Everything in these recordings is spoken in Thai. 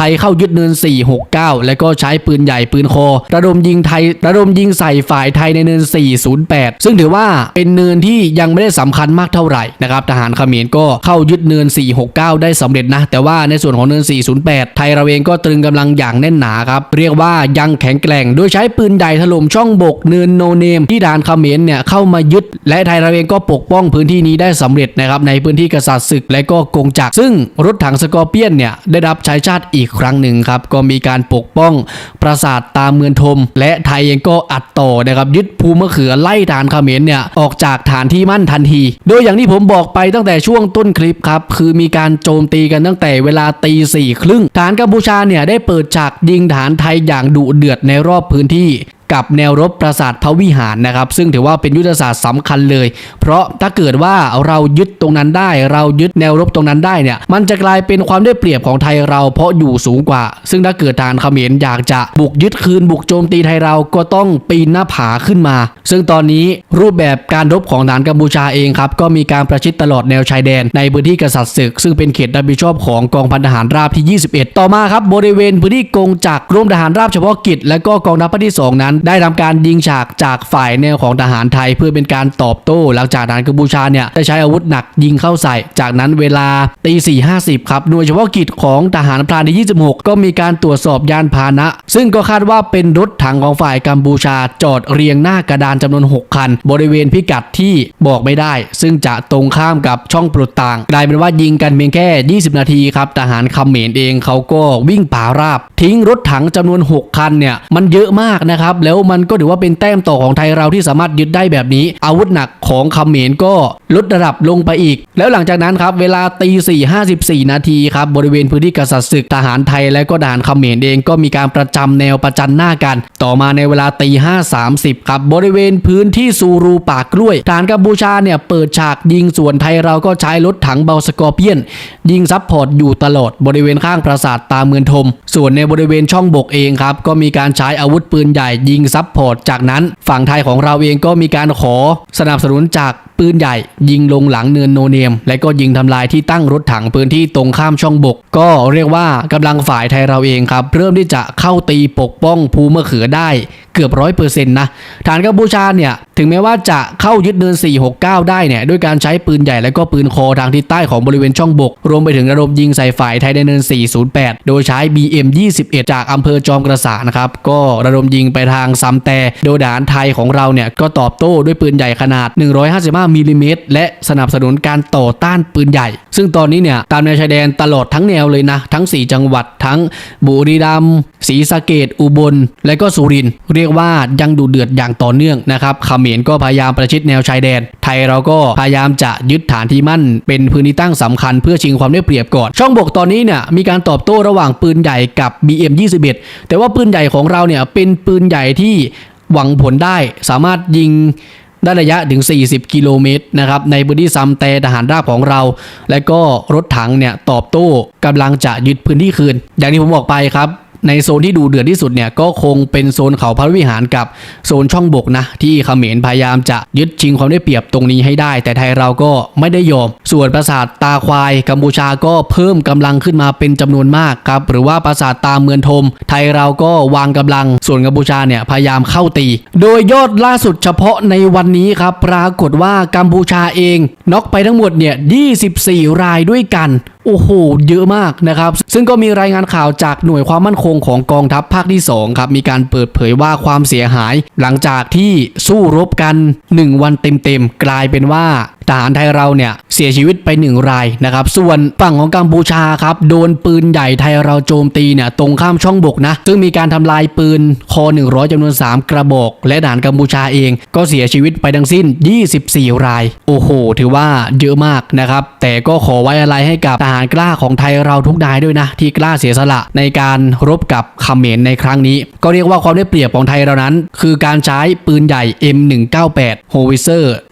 ทยเข้ายึดเนิน 469 แล้วก็ใช้ปืนใหญ่ปืนคอระดมยิงไทยระดมยิงใส่ฝ่ายไทยในเนิน 408 ซึ่งถือว่าเป็นเนินที่ยังไม่ได้สำคัญมากเท่าไหร่นะครับทหารเขมรก็เข้ายึดเนิน 469 ได้สำเร็จนะ แต่ว่าในส่วนของเนิน 408 ไทยเราเองก็ตรึงกำลังอย่างแน่นหนาครับเรียกว่ายังแข็งแกร่ง โดยใช้ปืนใหญ่ถล่มช่องบกเนินโนเนม ที่ทหารเขมรเนี่ยเข้ามายึด และไทยเราเองก็ปกป้องพื้นที่นี้ได้สำเร็จนะครับในพื้นที่กษัตริย์ศึกและก็กงจักรซึ่งรถถังสกอร์เปียนเนี่ยได้รับใช้ชาติอีกครั้งหนึ่งครับก็มีการปกป้องปราสาทตามเมืองทม และไทยยังก็อัดต่อนะครับยึดภูมะเขือไล่ฐานเขมรเนี่ยออกจากฐานที่มั่นทันที โดยอย่างที่ผมบอกไปตั้งแต่ช่วงต้นคลิปครับคือมีการโจมตีกันตั้งแต่เวลาตีสี่ครึ่งฐานกัมพูชาเนี่ยได้เปิดฉากยิงฐานไทยอย่างดุเดือดในรอบพื้นที่ กับแนวรบปราสาทพระวิหารนะครับ ซึ่งถือว่าเป็นยุทธศาสตร์สำคัญเลย เพราะถ้าเกิดว่าเรายึดตรงนั้นได้ เรายึดแนวรบตรงนั้นได้เนี่ย มันจะกลายเป็นความได้เปรียบของไทยเราเพราะอยู่สูงกว่า ซึ่งถ้าเกิดทหารเขมรอยากจะบุกยึดคืนบุกโจมตีไทยเราก็ต้องปีนหน้าผาขึ้นมา ซึ่งตอนนี้รูปแบบการรบของทหารกัมพูชาเองครับก็มีการประชิดตลอดแนวชายแดนในพื้นที่กษัตริย์ศึก ซึ่งเป็นเขตรับผิดชอบของกองพันทหารราบที่ 21 ต่อมาครับบริเวณพื้นที่กงจักรกรมทหารราบเฉพาะกิจและก็กองทัพภาคที่สองนั้นได้ทำการยิงฉากจากฝ่ายแนวของทหารไทยเพื่อเป็นการตอบโต้ หลังจากทหารกัมพูชาเนี่ยได้ใช้อาวุธหนักยิงเข้าใส่ จากนั้นเวลาตีสี่ห้าสิบครับหน่วยเฉพาะกิจของทหารพรานที่26 ก็มีการตรวจสอบยานพาหนะ ซึ่งก็คาดว่าเป็นรถถังของฝ่ายกัมพูชาจอดเรียงหน้ากระดานจำนวน 6 คัน บริเวณพิกัดที่บอกไม่ได้ ซึ่งจะตรงข้ามกับช่องปลดต่างกลายเป็นว่ายิงกันเพียงแค่ 20 นาทีครับทหารคำเขมรเองเขาก็วิ่งป่าราบ ทิ้งรถถังจำนวน 6 คันเนี่ยมันเยอะมากนะครับแล้วแล้วมันก็ถือว่าเป็นแต้มต่อของไทยเราที่สามารถยึดได้แบบนี้ อาวุธหนักของเขมรก็ลดระดับลงไปอีก แล้วหลังจากนั้นครับเวลาตีสี่ห้าสิบสี่นาทีครับบริเวณพื้นที่กษัตริย์ศึกทหารไทยและก็ทหารเขมรเองก็มีการประจำแนวประจันหน้ากัน ต่อมาในเวลาตีห้าสามสิบครับบริเวณพื้นที่ซูรูปากกล้วยทหารกัมพูชาเนี่ยเปิดฉากยิงส่วนไทยเราก็ใช้รถถังเบาสกอร์เปียน ยิงซับพอร์ตอยู่ตลอดบริเวณข้างปราสาทตาเมืองทม ส่วนในบริเวณช่องบกเองครับก็มีการใช้อาวุธปืนใหญ่ยิงซับพอร์ต จากนั้นฝั่งไทยของเราเองก็มีการขอสนับสนุนจากปืนใหญ่ ยิงลงหลังเนินโนเนม และก็ยิงทำลายที่ตั้งรถถังพื้นที่ตรงข้ามช่องบก ก็เรียกว่ากำลังฝ่ายไทยเราเองครับ เริ่มที่จะเข้าตีปกป้องภูมะเขือได้เกือบร้อยเปอร์เซ็นต์นะฐานกัมพูชาเนี่ยถึงแม้ว่าจะเข้ายึดเนิน 469 ได้เนี่ยด้วยการใช้ปืนใหญ่และก็ปืนคอทางทิศใต้ของบริเวณช่องบก รวมไปถึงระดมยิงใส่ฝ่ายไทยในเนิน 408 โดยใช้ BM 21 จากอำเภอจอมกระสานะครับก็ระดมยิงไปทางซัมแต่โดยทหารไทยของเราเนี่ยก็ตอบโต้ด้วยปืนใหญ่ขนาด 155มิลลิเมตรและสนับสนุนการต่อต้านปืนใหญ่ ซึ่งตอนนี้เนี่ยตามแนวชายแดนตลอดทั้งแนวเลยนะ ทั้ง 4 จังหวัดทั้งบุรีรัมย์ศรีสะเกดอุบล และก็สุรินทร์เรียกว่ายังดูเดือดอย่างต่อเนื่องนะครับเขมรก็พยายามประชิดแนวชายแดน ไทยเราก็พยายามจะยึดฐานที่มั่น เป็นพื้นที่ตั้งสำคัญเพื่อชิงความได้เปรียบก่อน ช่องบกตอนนี้เนี่ยมีการตอบโต้ระหว่างปืนใหญ่กับ BM 21 แต่ว่าปืนใหญ่ของเราเนี่ยเป็นปืนใหญ่ที่หวังผลได้สามารถยิงได้ระยะถึง 40 กิโลเมตรนะครับในพื้นที่ซัมแต่ทหารราบของเรา และก็รถถังเนี่ยตอบโต้กำลังจะยึดพื้นที่คืน อย่างที่ผมบอกไปครับ ในโซนที่ดูเดือดที่สุดเนี่ยก็คงเป็นโซนเขาพระวิหารกับโซนช่องบกนะที่เขมรพยายามจะยึดชิงความได้เปรียบตรงนี้ให้ได้ แต่ไทยเราก็ไม่ได้ยอม ส่วนปราสาทตาควายกัมพูชาก็เพิ่มกำลังขึ้นมาเป็นจำนวนมากครับหรือว่าปราสาทตาเมืองทม ไทยเราก็วางกำลัง ส่วนกัมพูชาเนี่ยพยายามเข้าตี โดยยอดล่าสุดเฉพาะในวันนี้ครับปรากฏว่ากัมพูชาเองน็อกไปทั้งหมดเนี่ย24 รายด้วยกัน อ้โหเยอะมากนะครับซึ่งก็มีรายงานข่าวจากหน่วยความมั่นคงของกองทัพภาคที่2ครับมีการเปิดเผยว่าความเสียหาย หลังจากที่สู้รบกัน 1 วันเต็มๆกลายเป็นว่า ทหารไทยเราเนี่ยเสียชีวิตไป 1 รายนะครับ ส่วนฝั่งของกัมพูชาครับโดนปืนใหญ่ไทยเราโจมตีเนี่ยตรงข้ามช่องบกนะ ซึ่งมีการทำลายปืนคอ100จำนวน 3 กระบอก และทหารกัมพูชาเองก็เสียชีวิตไปทั้งสิ้น 24 ราย โอ้โห ถือว่าเยอะมากนะครับ แต่ก็ขอไว้อะไรให้กับทหารกล้าของไทยเราทุกนายด้วยนะ ที่กล้าเสียสละในการรบกับเขมรในครั้งนี้ ก็เรียกว่าความได้เปรียบของไทยเรานั้น คือการใช้ปืนใหญ่ M198 โฮวิเซอร์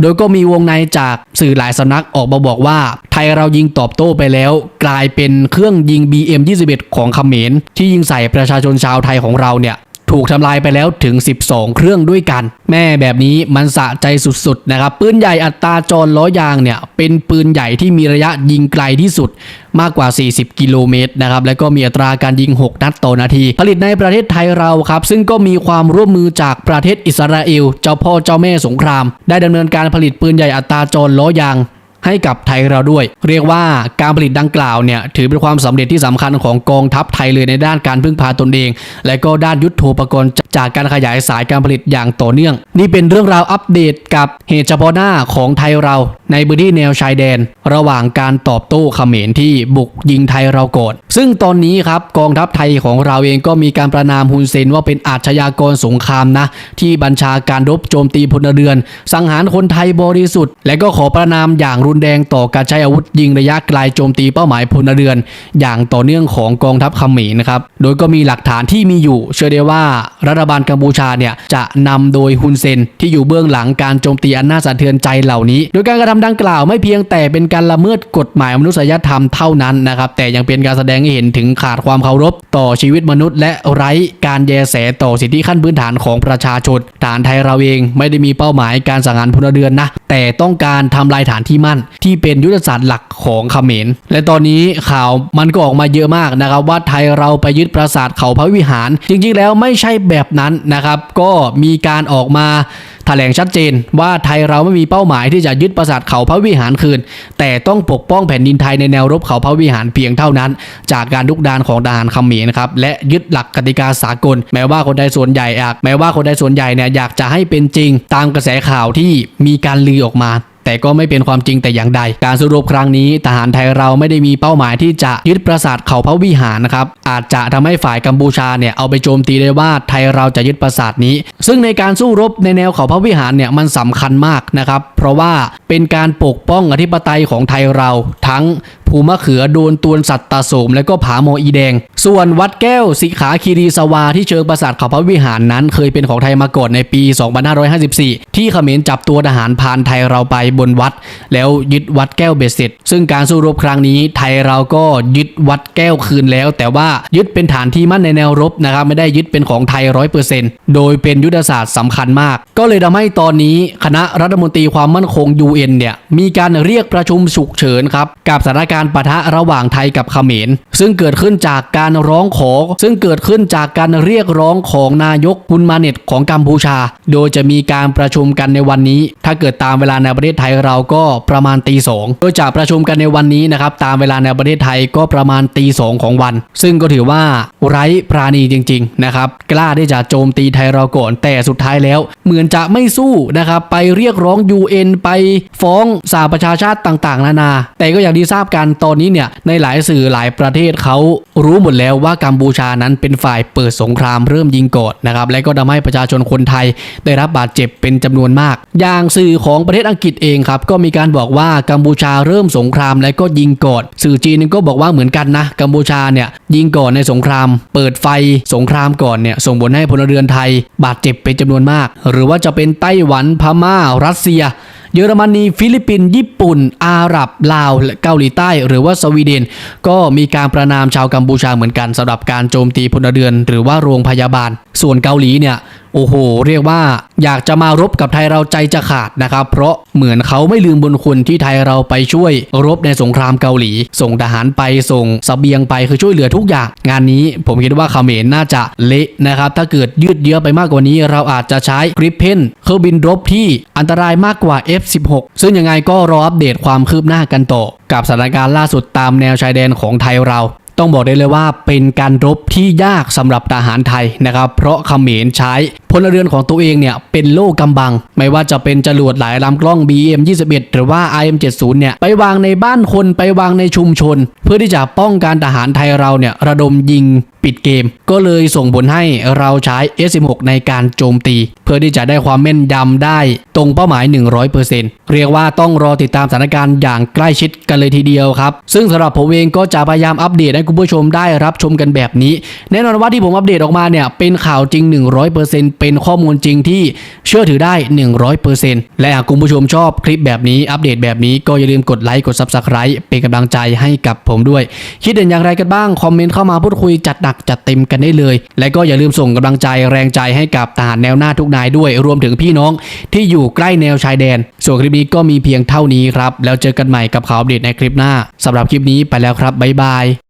โดยก็มีวงในจากสื่อหลายสำนักออกมาบอกว่า ไทยเรายิงตอบโต้ไปแล้ว กลายเป็นเครื่องยิง BM21 ของเขมรที่ยิงใส่ประชาชนชาวไทยของเราเนี่ย ถูกทำลายไปแล้วถึง 12 เครื่องด้วยกัน แม่แบบนี้มันสะใจสุดๆนะครับปืนใหญ่อัตราจรล้อยางเนี่ยเป็นปืนใหญ่ที่มีระยะยิงไกลที่สุดมากกว่า 40 กิโลเมตรนะครับและก็มีอัตราการยิง 6 นัดต่อนาที ผลิตในประเทศไทยเราครับ ซึ่งก็มีความร่วมมือจากประเทศอิสราเอล เจ้าพ่อเจ้าแม่สงคราม ได้ดำเนินการผลิตปืนใหญ่อัตราจรล้อยาง ให้กับไทยเราด้วย เรียกว่าการผลิตดังกล่าวเนี่ยถือเป็นความสำเร็จที่สำคัญของกองทัพไทยเลยในด้านการพึ่งพาตนเอง และก็ด้านยุทโธปกรณ์ จากการขยายสายการผลิตอย่างต่อเนื่อง นี่เป็นเรื่องราวอัปเดตกับเหตุเฉพาะหน้าของไทยเราในพื้นที่แนวชายแดน ระหว่างการตอบโต้เขมรที่บุกยิงไทยเราก่อนซึ่งตอนนี้ครับกองทัพไทยของเราเองก็มีการประนามฮุนเซนว่าเป็นอาชญากรสงครามนะ ที่บัญชาการรบโจมตีพลเรือน สังหารคนไทยบริสุทธิ์ และก็ขอประนามอย่างรุนแรงต่อการใช้อาวุธยิงระยะไกลโจมตีเป้าหมายพลเรือน อย่างต่อเนื่องของกองทัพเขมรนะครับโดยก็มีหลักฐานที่มีอยู่ เชื่อได้ว่ารัฐบาลกัมพูชาเนี่ยจะนำโดยฮุนเซนที่อยู่เบื้องหลังการโจมตีอันน่าสะเทือนใจเหล่านี้ โดยการกระทำดังกล่าวไม่เพียงแต่เป็นการละเมิดกฎหมายมนุษยธรรมเท่านั้นนะครับแต่ยังเป็นการแสดงให้เห็นถึงขาดความเคารพ ต่อชีวิตมนุษย์ และไร้การแยแสต่อสิทธิขั้นพื้นฐานของประชาชนฐานไทยเราเองไม่ได้มีเป้าหมายการสังหารพลเรือนนะแต่ต้องการทำลายฐานที่มั่น ที่เป็นยุทธศาสตร์หลักของเขมร และตอนนี้ข่าวมันก็ออกมาเยอะมากนะครับว่าไทยเราไปยึดปราสาทเขาพระวิหาร จริงๆแล้วไม่ใช่แบบนั้นนะครับก็มีการออกมาแถลงชัดเจนว่าไทยเราไม่มีเป้าหมายที่จะยึดปราสาทเขาพระวิหารคืน แต่ต้องปกป้องแผ่นดินไทยในแนวรบเขาพระวิหารเพียงเท่านั้น จากการลุกดานของทหารเขมรนะครับและยึดหลักกติกาสากล แม้ว่าคนใดส่วนใหญ่อากแม้ว่าคนใดส่วนใหญ่เนี่ยอยากจะให้เป็นจริง ตามกระแสข่าวที่มีการลือออกมา แต่ก็ไม่เป็นความจริงแต่อย่างใด การสู้รบครั้งนี้ ทหารไทยเราไม่ได้มีเป้าหมายที่จะยึดปราสาทเขาพระวิหารนะครับอาจจะทำให้ฝ่ายกัมพูชาเนี่ยเอาไปโจมตีได้ว่าไทยเราจะยึดปราสาทนี้ ซึ่งในการสู้รบในแนวเขาพระวิหารเนี่ยมันสำคัญมากนะครับเพราะว่าเป็นการปกป้องอธิปไตยของไทยเราทั้งภูมะเขือโดนตวนสัตตาโสมและก็ผาโมอีแดง ส่วนวัดแก้วสิขาคีรีสวาที่เชิงปราสาทเขาพระวิหารนั้น เคยเป็นของไทยมาก่อนในปี 2554 ที่เขมรจับตัวทหารพานไทยเราไปบนวัด แล้วยึดวัดแก้วเบสเสร็จ ซึ่งการสู้รบครั้งนี้ไทยเราก็ยึดวัดแก้วคืนแล้ว แต่ว่ายึดเป็นฐานที่มั่นในแนวรบนะครับไม่ได้ยึดเป็นของไทยร้อยเปอร์เซ็นต์โดยเป็นยุทธศาสตร์สำคัญมาก ก็เลยทำให้ตอนนี้คณะรัฐมนตรีความมั่นคง UN เนี่ยมีการเรียกประชุมฉุกเฉินครับกับสถานการณ์การปะทะระหว่างไทยกับเขมร ซึ่งเกิดขึ้นจากการร้องขอ ซึ่งเกิดขึ้นจากการเรียกร้องของนายกคุนมาเน็ตของกัมพูชา โดยจะมีการประชุมกันในวันนี้ ถ้าเกิดตามเวลาในประเทศไทยเราก็ประมาณตีสองโดยจะประชุมกันในวันนี้นะครับตามเวลาในประเทศไทยก็ประมาณตีสองของวัน ซึ่งก็ถือว่าไร้ปราณีจริงๆนะครับกล้าที่จะโจมตีไทยเราก่อนแต่สุดท้ายแล้ว เหมือนจะไม่สู้นะครับไปเรียกร้อง UN ไปฟ้องสหประชาชาติต่างๆ นานา แต่ก็อย่างที่ทราบกันกันตอนนี้เนี่ยในหลายสื่อหลายประเทศเขารู้หมดแล้วว่ากัมพูชานั้นเป็นฝ่ายเปิดสงครามเริ่มยิงก่อนนะครับและก็ทำให้ประชาชนคนไทยได้รับบาดเจ็บเป็นจำนวนมาก อย่างสื่อของประเทศอังกฤษเองครับก็มีการบอกว่ากัมพูชาเริ่มสงครามและก็ยิงก่อนสื่อจีนก็บอกว่าเหมือนกันนะกัมพูชาเนี่ยยิงก่อนในสงคราม เปิดไฟสงครามก่อนเนี่ยส่งผลให้พลเรือนไทย บาดเจ็บเป็นจำนวนมาก หรือว่าจะเป็นไต้หวันพม่ารัสเซีย เยอรมนี ฟิลิปปินส์ญี่ปุ่น อาหรับ ลาวและเกาหลีใต้ หรือว่าสวีเดน ก็มีการประนามชาวกัมพูชาเหมือนกันสำหรับการโจมตีพลเรือน หรือว่าโรงพยาบาล ส่วนเกาหลีเนี่ย โอ้โห เรียกว่าอยากจะมารบกับไทยเราใจจะขาดนะครับ เพราะเหมือนเขาไม่ลืมบุญคุณที่ไทยเราไปช่วยรบในสงครามเกาหลี ส่งทหารไปส่งสเสบียงไปคือช่วยเหลือทุกอย่าง งานนี้ผมคิดว่าเขมรน่าจะเละนะครับ ถ้าเกิดยืดเยื้อไปมากกว่านี้เราอาจจะใช้กริปเพนเครื่องบินรบที่อันตรายมากกว่า F16 ซึ่งยังไงก็รออัปเดตความคืบหน้ากันต่อกับสถานการณ์ล่าสุดตามแนวชายแดนของไทยเรา ต้องบอกได้เลยว่าเป็นการรบที่ยากสำหรับทหารไทยนะครับ เพราะเขมรใช้พลเรือนของตัวเองเนี่ยเป็นโล่กำบัง ไม่ว่าจะเป็นจรวดหลายลำกล้อง BM 21 หรือว่า IM 70 เนี่ยไปวางในบ้านคนไปวางในชุมชน เพื่อที่จะป้องกันทหารไทยเราเนี่ยระดมยิง ปิดเกม ก็เลยส่งผลให้เราใช้ S16 ในการโจมตี เพื่อที่จะได้ความแม่นยำได้ตรงเป้าหมาย 100%เรียกว่าต้องรอติดตามสถานการณ์อย่างใกล้ชิดกันเลยทีเดียวครับ ซึ่งสำหรับผมเองก็จะพยายามอัปเดตให้คุณผู้ชมได้รับชมกันแบบนี้ แน่นอนว่าที่ผมอัปเดตออกมาเนี่ยเป็นข่าวจริง 100%เป็นข้อมูลจริงที่เชื่อถือได้ 100%และหากคุณผู้ชมชอบคลิปแบบนี้อัปเดตแบบนี้ก็อย่าลืมกดไลค์กด Subscribe เป็นกำลังใจให้กับผมด้วย คิดเห็นอย่างไรกันบ้าง คอมเมนต์เข้ามาพูดคุยจัดหนักจัดเต็มกันได้เลย และก็อย่าลืมส่งกำลังใจแรงใจให้กับทหารแนวหน้าทุกนายด้วย รวมถึงพี่น้องที่อยู่ใกล้แนวชายแดน ส่วนคลิปนี้ก็มีเพียงเท่านี้ครับ แล้วเจอกันใหม่กับข่าวอัปเดตในคลิปหน้าสำหรับคลิปนี้ไปแล้วครับบ๊ายบาย